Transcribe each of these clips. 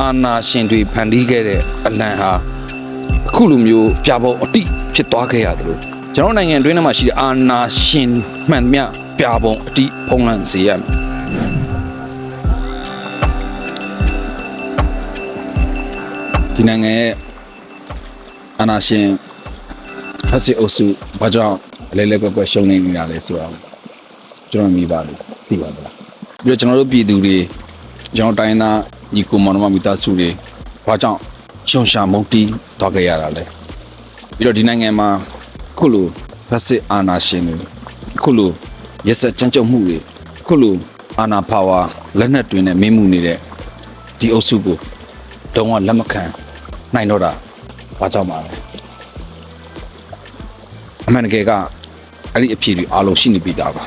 အာနာရှင်တွေဖန်တီးခဲ့တဲ့အလံဟာအခုလိုမျိုးပြပေါ်အတိဖြစ်သွားခဲ့ရတယ်လို့ကျွန်တော်နိုင်ငံအတွင်းထဲမှာရှိတဲ့အာနာရှင်မှန်သမျှပြပေါ်အတိဖုံးလန့်စေရမယ်ဒီနိုင်ငံရဲ့အာနာရှင်ဖက်စစ်အုပ်စုဘာကြောင့်အလဲလဲကွက်ကွက်ရှုံနေနေတာလဲဆိုတော့ကျွန်တော်မြည်ပါလို့သိပါသလားပြီးတော့ကျွန်တော်တို့ပြည်သူတွေကျွန်တော်တိုင်းသား ညီကိုမောင်နှမမိသားစုတွေဘာကြောင့်ရှုံရှာမုန်တီးတော့ခဲ့ရတာလဲပြီးတော့ဒီနိုင်ငံမှာခုလိုဖက်စစ်အာဏာရှင်တွေခုလိုရက်စက်ကြမ်းကြုတ်မှုတွေခုလိုအာဏာပါဝါလက်နက်တွေနဲ့မင်းမှုနေတဲ့ဒီအုပ်စုကိုတော့လက်မခံနိုင်တော့တာဘာကြောင့်ပါလဲအမှန်တကယ်ကအဲ့ဒီအဖြေတွေအားလုံးရှိနေပြီသားပါ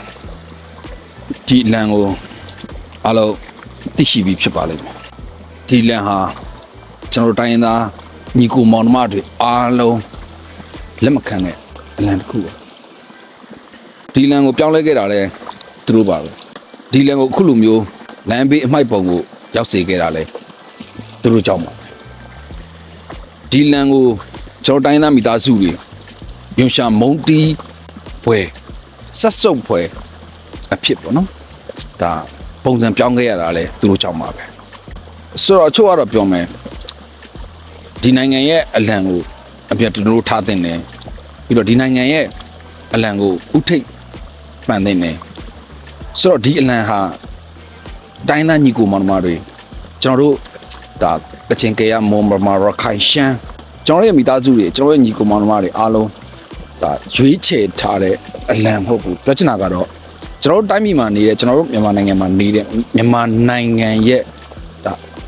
ဒီလန်ကိုအားလုံးသိရှိပြီးဖြစ်ပါလိမ့်မယ် ဒီလန်ဟာကျွန်တော်တို့တိုင်းရင်းသားညီကိုမောင်နှမတွေအားလုံးလက်မခံတဲ့အလံတစ်ခုပါဒီလန်ကိုပြောင်းလဲခဲ့တာလဲသူတို့ပါပဲဒီလန်ကိုအခုလိုမျိုးလမ်းဘေးအမိုက်ပုံကိုရောက်စေခဲ့တာလဲသူတို့ကြောင့်ပါဒီလန်ကိုကျွန်တော်တိုင်းရင်းသားမိသားစုတွေယွန်ရှာမုံတီးပွဲဆက်စုပ်ပွဲအဖြစ်ပေါ့နော်ဒါပုံစံပြောင်းခဲ့ရတာလဲသူတို့ကြောင့်ပါပဲ ဆိုတော့အချို့ကတော့ပြောမယ်ဒီနိုင်ငံရဲ့အလံကိုအပြတ်တူတို့ထားတဲ့နေပြီးတော့ဒီနိုင်ငံရဲ့အလံကိုဥထိတ်ပန်တဲ့နေဆိုတော့ဒီအလံဟာတိုင်းသားညီကိုမောင်နှမတွေကျွန်တော်တို့ဒါကချင်ကေရမော်မမာရခိုင်ရှမ်းကျွန်တော်ရဲ့မိသားစုတွေကျွန်တော်ရဲ့ညီကိုမောင်နှမတွေအားလုံးဒါရွေးချယ်ထားတဲ့အလံမဟုတ်ဘူးပြောချင်တာကတော့ကျွန်တော်တို့တိုင်းပြည်မှာနေတဲ့ကျွန်တော်တို့မြန်မာနိုင်ငံမှာနေတဲ့မြန်မာနိုင်ငံရဲ့ဒါ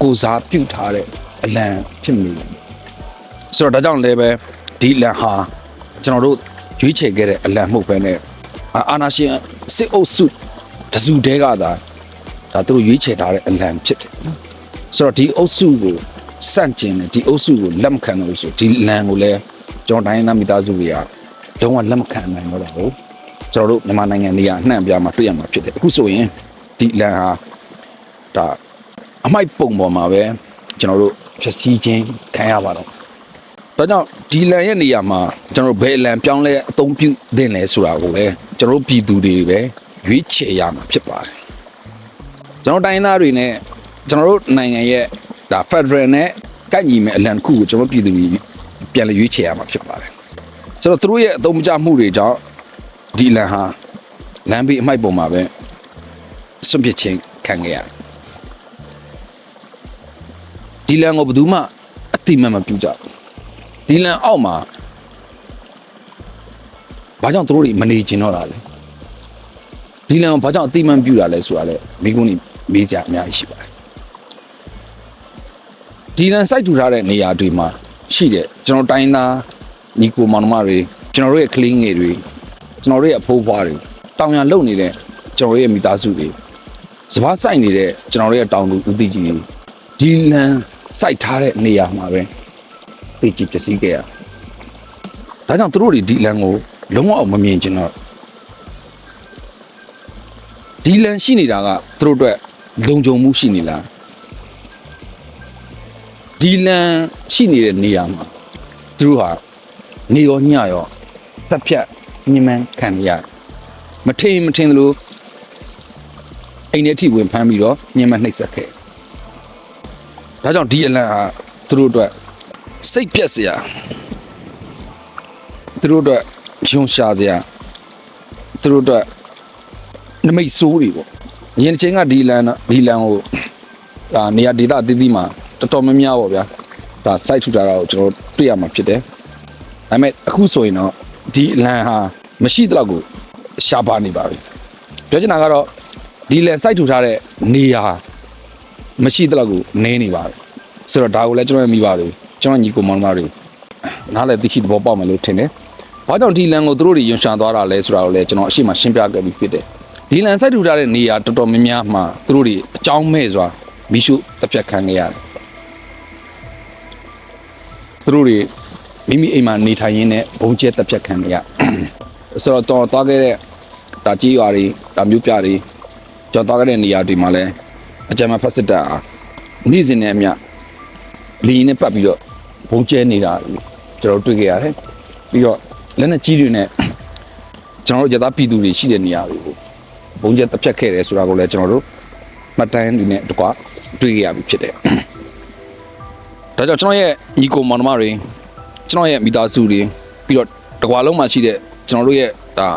ကိုစားပြုထားတဲ့အလံဖြစ်နေတယ်ဆိုတော့ဒါကြောင့်လည်းပဲဒီအလံဟာကျွန်တော်တို့ရွေးချယ်ခဲ့တဲ့အလံမဟုတ်ပဲနဲ့အာအာနာရှင်စစ်အုပ်စုတစုတဲကသာဒါသူတို့ရွေးချယ်ထားတဲ့အလံဖြစ်တယ်နော်ဆိုတော့ဒီအုပ်စုကိုစန့်ကျင်တယ်ဒီအုပ်စုကိုလက်မခံလို့ဆိုဒီလံကိုလည်းကျွန်တော်တိုင်းရင်းသားမိသားစုတွေကလုံးဝလက်မခံနိုင်တော့ဘူးကျွန်တော်တို့မြန်မာနိုင်ငံနေရာအနှံ့အပြားမှာတွေ့ရမှာဖြစ်တယ်အခုဆိုရင်ဒီလန်ဟာဒါ အမိုက်ပုံပေါ်မှာပဲကျွန်တော်တို့ဖြည့်စည်းခြင်းခံရပါတော့ဒါကြောင့်ဒီလန်ရဲ့နေရာမှာကျွန်တော်တို့ဘယ်လန်ပြောင်းလဲအသုံးပြုသင့်လဲဆိုတာကိုလည်းကျွန်တော်တို့ပြည်သူတွေပဲရွေးချယ်ရမှာဖြစ်ပါတယ်ကျွန်တော်တိုင်းသားတွေနဲ့ကျွန်တော်တို့နိုင်ငံရဲ့ဒါ Federal နဲ့ကိုက်ညီမဲ့အလံတစ်ခုကိုကျွန်တော်ပြည်သူတွေပြန်လည်ရွေးချယ်ရမှာဖြစ်ပါတယ်ဆိုတော့သူတို့ရဲ့အသုံးမကျမှုတွေကြောင့်ဒီလန်ဟာလမ်းဘေးအမိုက်ပုံမှာပဲစွန့်ပစ်ခြင်းခံခဲ့ရတယ် ဒီလန်ကိုဘယ်သူမှအတိမတ်မပြုကြဘူးဒီလန်အောက်မှာဘာကြောင့်သူတို့တွေမနေကျင်တော့တာလဲဒီလန်ကိုဘာကြောင့်အတိမတ်ပြုတာလဲဆိုတာလဲမိကုန်းကြီးမေးစရာအများကြီးရှိပါတယ်ဒီလန်စိုက်ထူထားတဲ့နေရာတွေမှာရှိတဲ့ကျွန်တော်တိုင်းသားညီကိုမောင်နှမတွေကျွန်တော်တို့ရဲ့ကလေးငယ်တွေကျွန်တော်တို့ရဲ့အဖိုးဖွားတွေတောင်ရလုံနေတဲ့ကျွန်တော်တို့ရဲ့မိသားစုတွေစပားဆိုင်နေတဲ့ကျွန်တော်တို့ရဲ့တောင်သူဦးတီကြီးတွေဒီလန် စိုက်ထားတဲ့နေရာမှာပဲသိကြည့်ပစ္စည်းခဲ့ရဒါကြောင့်သူတို့တွေဒီလန်ကိုလုံးဝမမြင်ချင်တော့ဒီလန်ရှိနေတာကသူတို့အတွက်လုံခြုံမှုရှိနေလားဒီလန်ရှိနေတဲ့နေရာမှာသူတို့ဟာနေရောညရောတက်ဖြတ်ညင်မှန်းခံရမထင်မထင်သလိုအိမ်ထဲထိဝင်ဖမ်းပြီးတော့ညင်မှန်းနှိပ်စက်ခဲ့ ဒါကြောင့်ဒီအလံဟာသူတို့အတွက်စိတ်ပြက်စရာသူတို့အတွက်ယွန်ရှာစရာသူတို့အတွက်နမိတ်ဆိုးတွေပေါ့ယင်ချင်းကဒီလန်ဒီလန်ကိုဒါနေရာဒေသအသီးသီးမှာတော်တော်များများပေါ့ဗျာဒါ site ထူတာတော့ကျွန်တော်တွေ့ရမှာဖြစ်တယ်ဒါပေမဲ့အခုဆိုရင်တော့ဒီလန်ဟာမရှိတော့ကိုရှားပါနေပါပြီပြောချင်တာကတော့ဒီလန်စိုက်ထူထားတဲ့နေရာ မရှိတော့ကိုနင်းနေပါပြီဆိုတော့ဒါကိုလည်းကျွန်တော်မိပါပြီကျွန်တော်ညီကိုမောင်မတွေနားလည်းသိရှိသဘောပေါက်မယ်လို့ထင်တယ်ဘာကြောင့်ဒီလန်ကိုသူတို့တွေယွန်ရှာသွားတာလဲဆိုတာကိုလည်းကျွန်တော်အရှိမရှင်းပြခဲ့ပြီးဖြစ်တယ်ဒီလန်စိုက်ထူထားတဲ့နေရာတော်တော်များများမှာသူတို့တွေအကြောင်းမဲ့စွာမိရှုတစ်ပြက်ခံခဲ့ရတယ်သူတို့တွေမိမိအိမ်မှာနေထိုင်ရင်းနဲ့ဘုံကျဲတက်ဖြတ်ခံရဆိုတော့တော်သွားခဲ့တဲ့ဒါကြီးရွာတွေဒါမျိုးပြတွေကျော်သွားခဲ့တဲ့နေရာတွေမှာလည်း အကြမ်းမဖက်စစ်တပ်အားနေ့စဉ်နဲ့အမျှလီရင်နဲ့ပတ်ပြီးတော့ဘုံကျဲနေတာကျွန်တော်တို့တွေ့ခဲ့ရတယ်ပြီးတော့လက်နဲ့ကြီးတွေနဲ့ကျွန်တော်တို့ရသားပြည်သူတွေရှိတဲ့နေရာတွေကိုဘုံကျဲတစ်ဖြတ်ခဲ့တယ်ဆိုတာကိုလည်းကျွန်တော်တို့မှတ်တမ်းတွေနဲ့တကွာတွေ့ခဲ့ရပြီဖြစ်တယ်ဒါကြောင့်ကျွန်တော်ရဲ့ညီကိုမောင်နှမတွေကျွန်တော်ရဲ့မိသားစုတွေပြီးတော့တကွာလုံးမှာရှိတဲ့ကျွန်တော်တို့ရဲ့ဒါ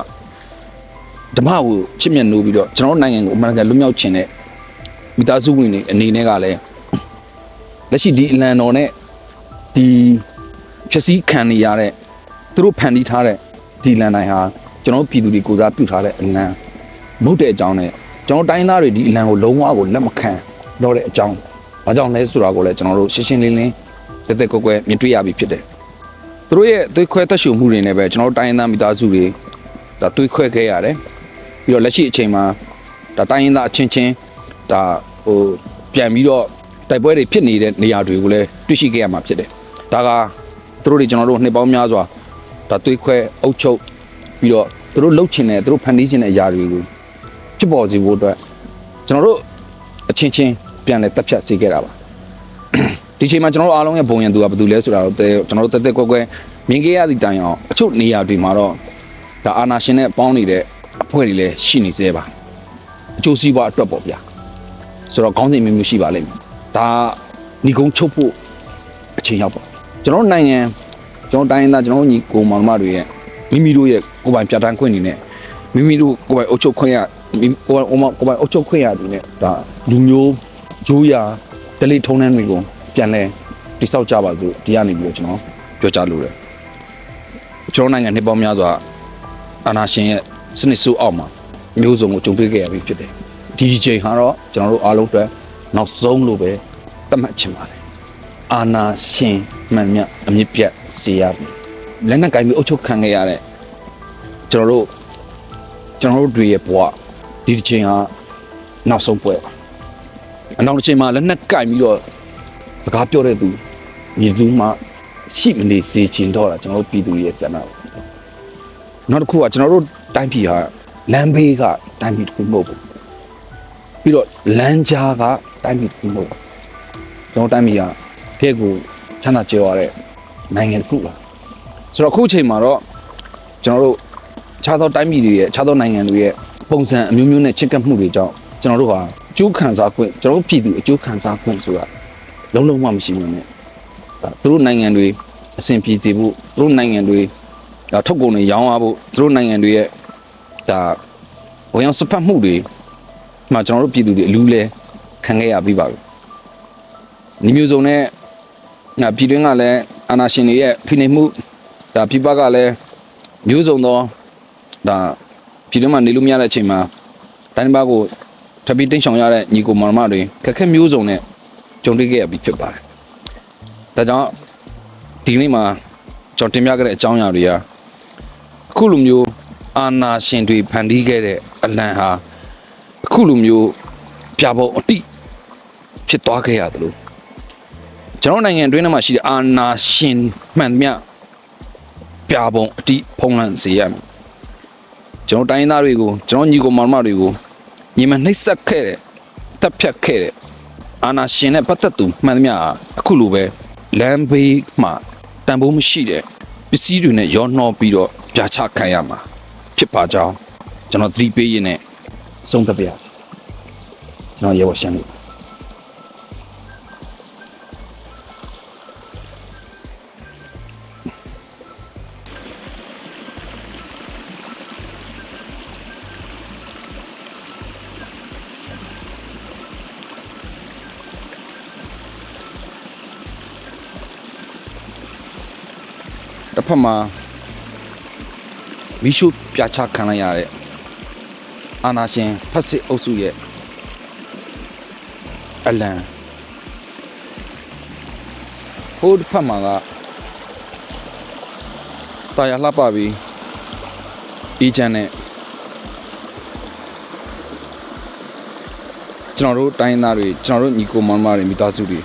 ဓမ္မကိုချစ်မြတ်နိုးပြီးတော့ကျွန်တော်တို့နိုင်ငံကိုအမှန်တကယ်လွတ်မြောက်ခြင်းနဲ့ မိသားစုဝင်တွေအနေနဲ့ကလည်းလက်ရှိဒီအလံတော်နဲ့ဒီဖြစ်စည်းခံနေရတဲ့သူတို့ဖန်တီးထားတဲ့ဒီလန်တိုင်းဟာကျွန်တော်တို့ပြည်သူတွေကိုစားပြုထားတဲ့အလံမဟုတ်တဲ့အကြောင်းနဲ့ကျွန်တော်တိုင်းသားတွေဒီအလံကိုလုံးဝကိုလက်မခံတော့တဲ့အကြောင်းဘာကြောင့်လဲဆိုတာကိုလည်းကျွန်တော်တို့ရှင်းရှင်းလင်းလင်းတက်တက်ကွက်ကွက်မြင်တွေ့ရပြီဖြစ်တယ်သူတို့ရဲ့သွေးခွဲသက်ရှုမှုတွေနဲ့ပဲကျွန်တော်တို့တိုင်းရင်းသားမိသားစုတွေဒါသွေးခွဲခဲ့ရတယ်ပြီးတော့လက်ရှိအချိန်မှာဒါတိုင်းရင်းသားအချင်းချင်း ဒါဟိုပြန်ပြီးတော့တိုက်ပွဲတွေဖြစ်နေတဲ့နေရာတွေကိုလည်းတွေ့ရှိခဲ့ရမှာဖြစ်တယ်ဒါကသူတို့တွေကျွန်တော်တို့နှစ်ပေါင်းများစွာဒါသွေးခွဲအုပ်ချုပ်ပြီးတော့သူတို့လှုပ်ချင်တဲ့သူတို့ဖန်တီးချင်တဲ့အရာတွေကိုဖြစ်ပေါ်စေဖို့အတွက်ကျွန်တော်တို့အချင်းချင်းပြန်လဲတက်ဖြတ်စေခဲ့တာပါဒီချိန်မှာကျွန်တော်တို့အားလုံးရဲ့ဘုံရန်သူကဘာတူလဲဆိုတာတော့တဲကျွန်တော်တို့တက်တက်ကွက်ကွက်မြင်ခဲ့ရသည့်တိုင်အောင်အချို့နေရာတွေမှာတော့ဒါအာနာရှင်နဲ့ပေါင်းနေတဲ့အဖွဲ့တွေလည်းရှိနေသေးပါအကျိုးစီးပွားအတွက်ပေါ့ဗျာ ဆိုတော့ခေါင်းစဉ်မျိုးမျိုးရှိပါလိမ့်မယ်ဒါညီကုန်းချုပ်ဖို့အချိန်ရောက်ပါကျွန်တော်တို့နိုင်ငံကျွန်တော်တိုင်းရင်းသားကျွန်တော်တို့ညီကိုမောင်နှမတွေရဲ့မိမိတို့ရဲ့ကိုယ်ပိုင်ပြဋ္ဌာန်းခွင့်တွေနဲ့မိမိတို့ကိုယ်ပိုင်အုပ်ချုပ်ခွင့်ရမိကိုယ်ပိုင်ကိုယ်ပိုင်အုပ်ချုပ်ခွင့်ရတွေနဲ့ဒါလူမျိုးဂျိုးရာဒလိထုံးနှန်းတွေကိုပြန်လဲတိဆောက်ကြပါစို့ဒီကနေပြီးတော့ကျွန်တော်ပြောကြားလိုတယ်ကျွန်တော်နိုင်ငံနှစ်ပေါင်းများစွာအာနာရှင်ရဲ့စနစ်ဆိုးအောက်မှာမျိုးစုံကိုကြုံတွေ့ခဲ့ရပြီဖြစ်တယ် ဒီချိန်ဟာတော့ကျွန်တော်တို့အားလုံးအတွက်နောက်ဆုံးလို့ပဲသတ်မှတ်ချင်ပါတယ်အာနာရှင်မှန်မြတ်အမြင့်ပြတ်စေရပြီလက်နက်ကင်ပြီးအုပ်ချုပ်ခံခဲ့ရတဲ့ကျွန်တော်တို့ကျွန်တော်တို့တွေရဲ့ဘဝဒီတစ်ချိန်ဟာနောက်ဆုံးပွဲပါအနောက်တစ်ချိန်မှာလက်နက်ကင်ပြီးတော့စကားပြောတဲ့သူမြင်သူမှရှိမနေစေချင်တော့တာကျွန်တော်တို့ပြည်သူရဲ့စံနာနောက်တစ်ခုကကျွန်တော်တို့တိုင်းပြည်ဟာလမ်းဘေးကတိုင်းပြည်တစ်ခုမဟုတ်ဘူး ပြီးတော့လမ်းကြားကတိုင်းပြည်တစ်ခုမဟုတ်ဘူးကျွန်တော်တိုင်းပြည်ကဖက်ကိုချမ်းသာကြွယ်ဝတဲ့နိုင်ငံတစ်ခုပါဆိုတော့အခုအချိန်မှာတော့ကျွန်တော်တို့ခြားသောတိုင်းပြည်တွေရဲ့ခြားသောနိုင်ငံတွေရဲ့ပုံစံအမျိုးမျိုးနဲ့ချစ်ကပ်မှုတွေကြောင့်ကျွန်တော်တို့ဟာအကျိုးခံစားခွင့်ကျွန်တော်တို့ပြည်သူအကျိုးခံစားခွင့်ဆိုတာလုံးလုံးမှမရှိဘူးနဲ့ဒါသူတို့နိုင်ငံတွေအဆင်ပြေစေဖို့သူတို့နိုင်ငံတွေဒါထုတ်ကုန်တွေရောင်းရဖို့သူတို့နိုင်ငံတွေရဲ့ဒါဝင်ရောက်စပတ်မှုတွေ မှာကျွန်တော်တို့ပြည်သူတွေအလူးလဲခံခဲ့ရပြီးပါပြီညီမျိုးစုံနဲ့ငါပြည်တွင်းကလည်းအာနာရှင်တွေရဲ့ဖိနှိပ်မှုဒါပြည်ပကလည်းမျိုးစုံသောဒါပြည်တွင်းမှာနေလို့မရတဲ့အချိန်မှာတိုင်းဘာကိုထပ်ပြီးတင်းဆောင်ရတဲ့ညီကိုမောင်နှမတွေခက်ခဲမျိုးစုံနဲ့ကြုံတွေ့ခဲ့ရပြီးဖြစ်ပါတယ်။ဒါကြောင့်ဒီနေ့မှာကျွန်တော်တင်ပြခဲ့တဲ့အကြောင်းအရာတွေကအခုလိုမျိုးအာနာရှင်တွေဖန်တီးခဲ့တဲ့အလံဟာ အခုလိုမျိုးပြဖို့အတိဖြစ်သွားခဲ့ရတယ်လို့ကျွန်တော်နိုင်ငံအတွင်းထဲမှာရှိတဲ့အာနာရှင်မှန်သမျှပြပုံအတိဖုံးလန့်စေရမယ်ကျွန်တော်တိုင်းရင်းသားတွေကိုကျွန်တော်ညီကိုမောင်မတွေကိုညီမနှိပ်စက်ခဲ့တဲ့တပ်ဖြတ်ခဲ့တဲ့အာနာရှင်နဲ့ပတ်သက်သူမှန်သမျှဟာအခုလိုပဲလမ်းဘေးမှာတန်ဖိုးမရှိတဲ့ပစ္စည်းတွေနဲ့ရောနှောပြီးတော့ပြာချခံရမှာဖြစ်ပါကြောင်းကျွန်တော်သတိပေးရင်းနဲ့ဆုံးသက်ပါရစေ ကျွန်တော်ရေဝရှမ်းလို့တစ်ဖက်မှာမိရှုပြာချခံလိုက်ရတဲ့အာနာရှင်ဖက်စစ်အုပ်စုရဲ့ အလံဟိုတစ်ဖက်မှာကတာယာလှပပြီးအေးချမ်းနဲ့ကျွန်တော်တို့တိုင်းသားတွေကျွန်တော်တို့ညီကိုမောင်မတွေမိသားစုတွေ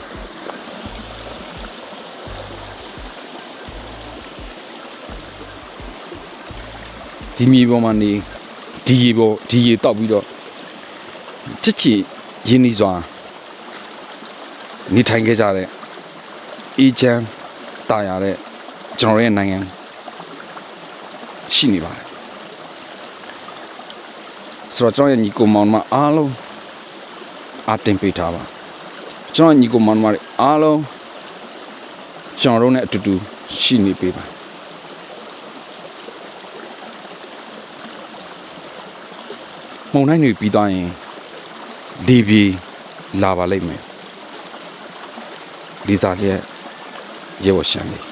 ဒီမြေပေါ်မှာနေဒီရေပေါ်ဒီရေတောက်ပြီးတော့ချစ်ချစ်ရင်းနှီးစွာ နေထိုင်ခဲ့ကြတဲ့အေဂျင့်တာယာတဲ့ကျွန်တော်ရဲ့နိုင်ငံရှိနေပါတယ်ဆိုတော့ကျွန်တော်ရဲ့ညီကိုမောင်နှမအားလုံးအတင်ပေးထားပါကျွန်တော်ညီကိုမောင်နှမတွေအားလုံးကျွန်တော်တို့နဲ့အတူတူရှိနေပေးပါမုံတိုင်းတွေပြီးသွားရင်လေပြေလာပါလိမ့်မယ် လီစာလျက်ရေဝရှမ်းလေး